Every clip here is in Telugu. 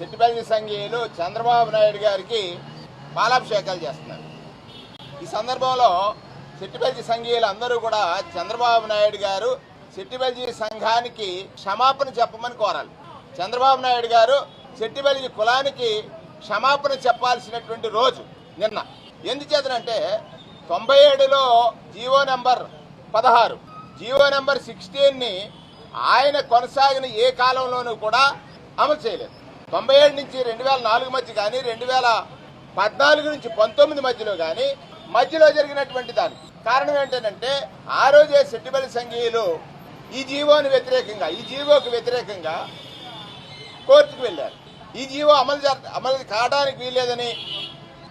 సిట్టిపల్లి సంఘీయులు చంద్రబాబు నాయుడు గారికి మాలాభిషేకాలు చేస్తున్నారు. ఈ సందర్భంలో సిట్టిపల్లి సంఘీయులు అందరూ కూడా చంద్రబాబు నాయుడు గారు సిట్టిపల్లి సంఘానికి క్షమాపణ చెప్పమని కోరాలి. చంద్రబాబు నాయుడు గారు సిట్టిపల్లి కులానికి క్షమాపణ చెప్పాల్సినటువంటి రోజు నిన్న. ఎందుచేతనంటే తొంభై ఏడులో జీవో నెంబర్ పదహారు జీవో నెంబర్ సిక్స్టీన్ని ఆయన కొనసాగిన ఏ కాలంలోనూ కూడా అమలు చేయలేదు. తొంభై ఏడు నుంచి రెండు వేల నాలుగు మధ్య కానీ రెండు వేల పద్నాలుగు నుంచి పంతొమ్మిది మధ్యలో కానీ మధ్యలో జరిగినటువంటి దానికి. కారణం ఏంటంటే ఆ రోజే సెట్టిపల్లి సంఘీయులు ఈ జీవోని వ్యతిరేకంగా ఈ జీవోకి వ్యతిరేకంగా కోర్టుకు వెళ్ళారు. ఈ జీవో అమలు జర- అమలు కావడానికి వీల్లేదని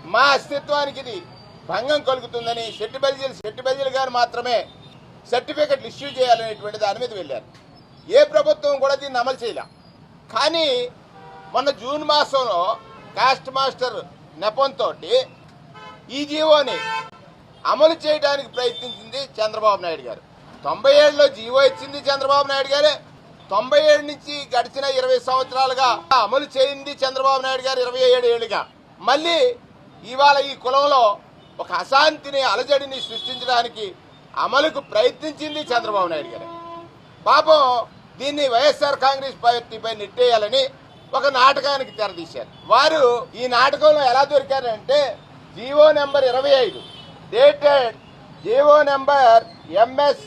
మా అస్తిత్వానికి ఇది భంగం కలుగుతుందని సెట్టి బదిలీలు సెట్టి బదిలీలు గారు మాత్రమే సర్టిఫికెట్లు ఇష్యూ చేయాలనేటువంటి దాని మీద వెళ్ళారు. ఏ ప్రభుత్వం కూడా దీన్ని అమలు చేయలే. కానీ మొన్న జూన్ మాసంలో కాస్ట్ మాస్టర్ నెపంతో ఈ జీవోని అమలు చేయడానికి ప్రయత్నించింది చంద్రబాబు నాయుడు గారు. తొంభై ఏడులో జీవో ఇచ్చింది చంద్రబాబు నాయుడు గారే. తొంభై ఏడు నుంచి గడిచిన ఇరవై సంవత్సరాలుగా అమలు చేయింది చంద్రబాబు నాయుడు గారు ఇరవై ఏడు ఏళ్ళుగా. మళ్ళీ ఇవాళ ఈ కులంలో ఒక అశాంతిని అలజడిని సృష్టించడానికి అమలుకు ప్రయత్నించింది చంద్రబాబు నాయుడు గారు. పాపం దీన్ని వైఎస్ఆర్ కాంగ్రెస్ పార్టీపై నెట్టేయాలని ఒక నాటకానికి తెరదీశారు వారు ఈ నాటకంలో ఎలా దొరికారంటే జీవో నెంబర్ ఇరవై ఐదు dated GO number MS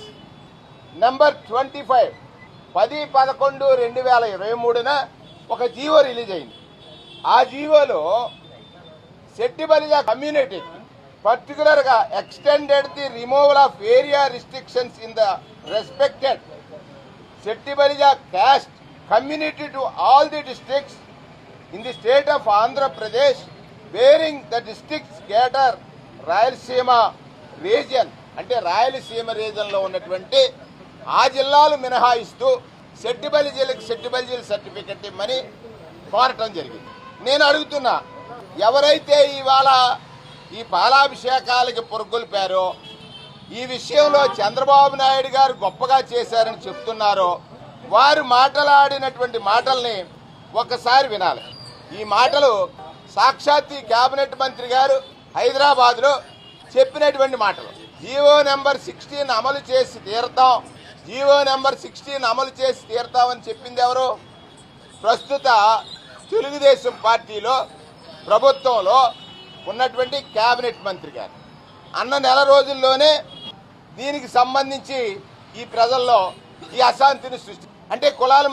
number twenty five పది పదకొండు రెండు వేల ఇరవై మూడున ఒక జీవో రిలీజ్ అయింది. ఆ జీవోలో సెట్టిబలిజా కమ్యూనిటీ పర్టికులర్గా extended the removal of area restrictions in the respected Settibalija caste community to all the districts. In the state of Andhra Pradesh the the districts cater Rayalaseema region అంటే రాయలసీమ రీజన్లో ఉన్నటువంటి ఆ జిల్లాలు మినహాయిస్తూ సెట్టిబల్లి జిల్లాకి సెట్టిబల్లి జిల్లా సర్టిఫికెట్ ఇమ్మని కోరటం జరిగింది. నేను అడుగుతున్నా ఎవరైతే ఇవాళ ఈ పాలాభిషేకాలకి పొరుగుల్పారో ఈ విషయంలో చంద్రబాబు నాయుడు గారు గొప్పగా చేశారని చెప్తున్నారో వారు మాట్లాడినటువంటి మాటల్ని ఒకసారి వినాలి. ఈ మాటలు సాక్షాత్ కేబినెట్ మంత్రి గారు హైదరాబాద్లో చెప్పినటువంటి మాటలు. జీవో నెంబర్ సిక్స్టీన్ అమలు చేసి తీరుతాం. జీవో నెంబర్ సిక్స్టీన్ అమలు చేసి తీరుతామని చెప్పింది ఎవరు? ప్రస్తుత తెలుగుదేశం పార్టీలో ప్రభుత్వంలో ఉన్నటువంటి కేబినెట్ మంత్రి గారు. అన్న నెల రోజుల్లోనే దీనికి సంబంధించి ఈ ప్రజల్లో ఈ అశాంతిని సృష్టి అంటే కులాల